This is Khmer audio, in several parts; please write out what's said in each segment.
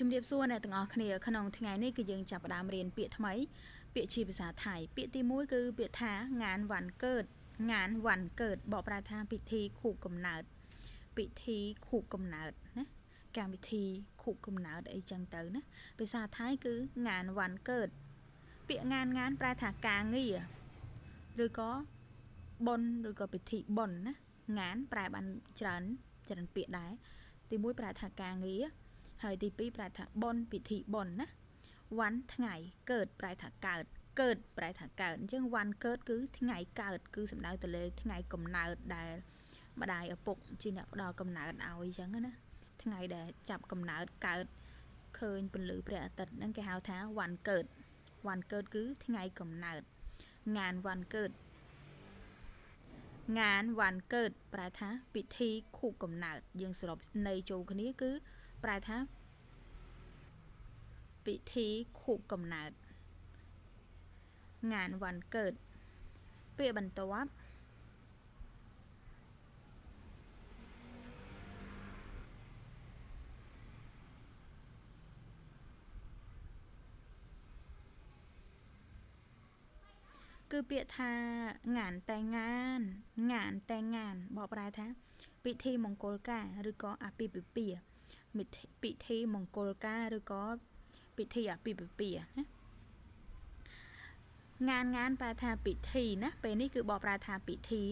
ជំរាបសួរអ្នកទាំងអស់គ្នាក្នុងថ្ងៃនេះគឺយើងចាប់ផ្ដើមរៀនពាក្យថ្មី ពាក្យជាភាសាថៃពាក្យទី1គឺពាក្យថាងានវ៉ាន់កើតងានវ៉ាន់កើតបកប្រែថាពិធីខួបកំណើតពិធីខួបកំណើតណាកម្មវិធីខួបកំណើតអីចឹងទៅណាភាសាថៃគឺងានវ៉ាន់កើតពាក្យងានងានប្រែថាការងារឬក៏បុណ្យឬក៏ពិធីបុណ្យណាងានប្រែបានច្រើនច្រើនពាក្យដែរទី1ប្រែថាការងារ ហើយទី2ប្រែថាប៉ុនពិធីប៉ុនណាវ៉ាន់ថ្ងៃកើតប្រែថាកើតកើតប្រែថាកើតអញ្ចឹងវ៉ាន់កើតគឺថ្ងៃកើតគឺសំដៅទៅលើថ្ងៃកំណើតដែលម្ដាយឪពុកជាអ្នកផ្ដល់កំណើតឲ្យអញ្ចឹងណាថ្ងៃដែលចាប់កំណើតកើតឃើញពន្លឺព្រះអាទិត្យហ្នឹងគេហៅថាវ៉ាន់កើតវ៉ាន់កើតគឺថ្ងៃកំណើតងានវ៉ាន់កើតងានវ៉ាន់កើតប្រែថាពិធីខួបកំណើតយើងសរុបន័យចូលគ្នាគឺ ប្រែថាពិធីខួបកំណើតងានវ៉ាន់កើតពាក្យបន្ទាប់គឺពាក្យថាងានតែងងានងានតែងងានបកប្រែថា ពិធីមង្គលការឬក៏អាពាហ៍ពិពាហ៍ ពិធីមង្គលការឬក៏ពិធីអាពាហ៍ពិពាហ៍ណាងានងានប្រែថាពិធីណាពេលនេះគឺបកប្រែថាពិធី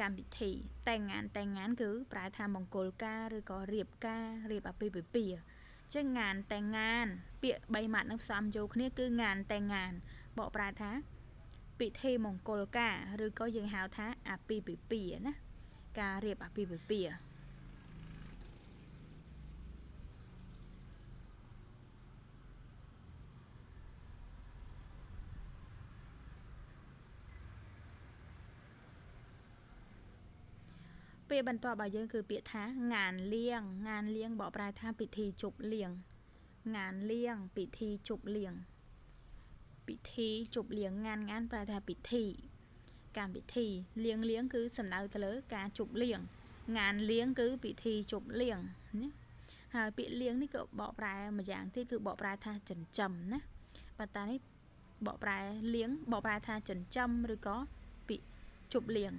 កម្មវិធី តែងងានតែងងានគឺប្រែថាមង្គលការឬក៏រៀបការរៀបអាពាហ៍ពិពាហ៍ចឹងងានតែងងាន ពាក្យ3ម៉ាត់នឹងផ្សំចូលគ្នាគឺងានតែងងានបកប្រែថាពិធីមង្គលការឬក៏យើងហៅថាអាពាហ៍ពិពាហ៍ណាការរៀបអាពាហ៍ពិពាហ៍ ពាក្យបន្ទាប់របស់យើងគឺពាក្យថាងានលៀងងានលៀងបកប្រែថាពិធីជប់លៀងងានលៀងពិធីជប់លៀងពិធីជប់លៀងងានងានប្រែថាពិធីកម្មវិធីលៀងលៀងគឺសំដៅទៅលើការជប់លៀងងានលៀងគឺពិធីជប់លៀងណាហើយពាក្យលៀងនេះក៏បកប្រែមួយយ៉ាងទៀតគឺបកប្រែថាចិញ្ចឹមណាប៉ុន្តែនេះបកប្រែលៀងបកប្រែថាចិញ្ចឹមឬក៏ពាក្យជប់លៀង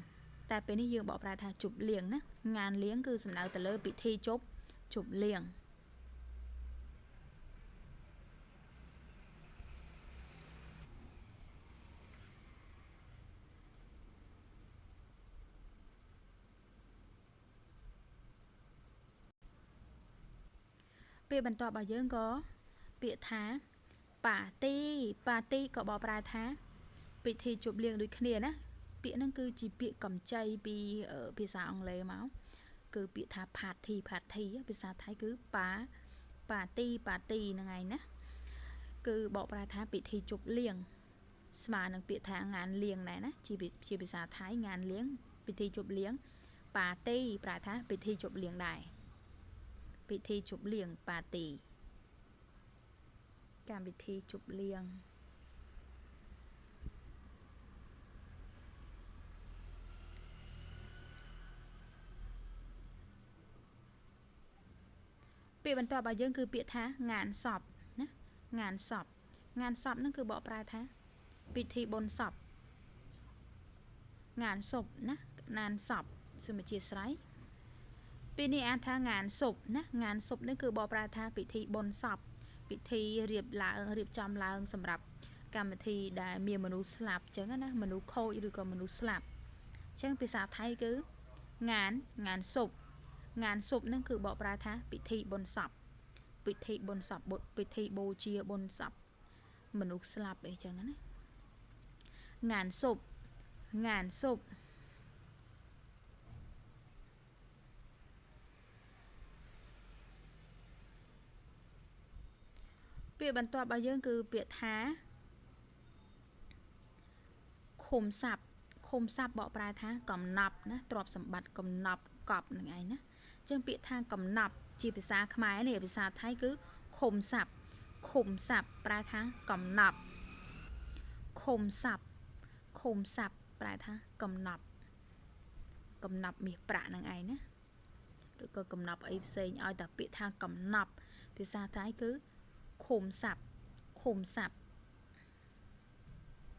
តែពេលនេះយើងបកប្រែថាជប់លៀងណាងានលៀងគឺសំដៅទៅលើពិធីជប់ជប់លៀងពាក្យបន្ទាប់របស់យើងក៏ពាក្យថាប៉ាទីប៉ាទីក៏បកប្រែថា ពិធីជប់លៀងដូចគ្នាណា ពាក្យហ្នឹងគឺជាពាក្យកម្ចីពីភាសាអង់គ្លេសមកគឺពាក្យថា party party ភាសាថៃគឺប៉ាប៉ាទីប៉ាទីហ្នឹងឯងណាគឺបកប្រែថាពិធីជប់លៀងស្មើនឹងពាក្យថាងានលៀងដែរណាជាជាភាសាថៃងានលៀងពិធីជប់លៀងប៉ាទីប្រែថាពិធីជប់លៀងដែរពិធីជប់លៀងប៉ាទីកម្មវិធីជប់លៀង ពាក្យបន្ទាប់របស់យើងគឺពាក្យថាងានសពណាងានសពងានសពហ្នឹងគឺបកប្រែថា ពិធីបុណ្យសពងានសពណាងានសពសូមអធិស្ឋានពីនេះអាចថាងានសពណាងានសពនេះគឺបកប្រែថាពិធីបុណ្យសពពិធីរៀបឡើងរៀបចំឡើង សម្រាប់កម្មវិធីដែលមានមនុស្សស្លាប់អញ្ចឹងណាមនុស្សខូចឬក៏មនុស្សស្លាប់អញ្ចឹងភាសាថៃគឺងានងានសព ងានសពនឹងគឺបកប្រែថាពិធីបុណ្យសពពិធីបុណ្យសពពិធីបូជាបុណ្យសពមនុស្សស្លាប់អីចឹងណាងានសពងានសពពាក្យបន្ទាប់របស់យើងគឺពាក្យថាឃុំស័ព្ទឃុំស័ព្ទបកប្រែថា កំណប់ណាទ្រព្យសម្បត្តិកំណប់កប់នឹងឯងណា ចឹងពាក្យថាកំណប់ ជាភាសាខ្មែរនេះភាសាថៃគឺឃុំស័ព្ទឃុំស័ព្ទប្រែថាកំណប់ឃុំស័ព្ទឃុំស័ព្ទប្រែថាកំណប់ កំណប់មាសប្រាក់នឹងឯងណាឬក៏កំណប់អីផ្សេងឲ្យតែពាក្យថាកំណប់ ភាសាថៃគឺឃុំស័ព្ទឃុំស័ព្ទ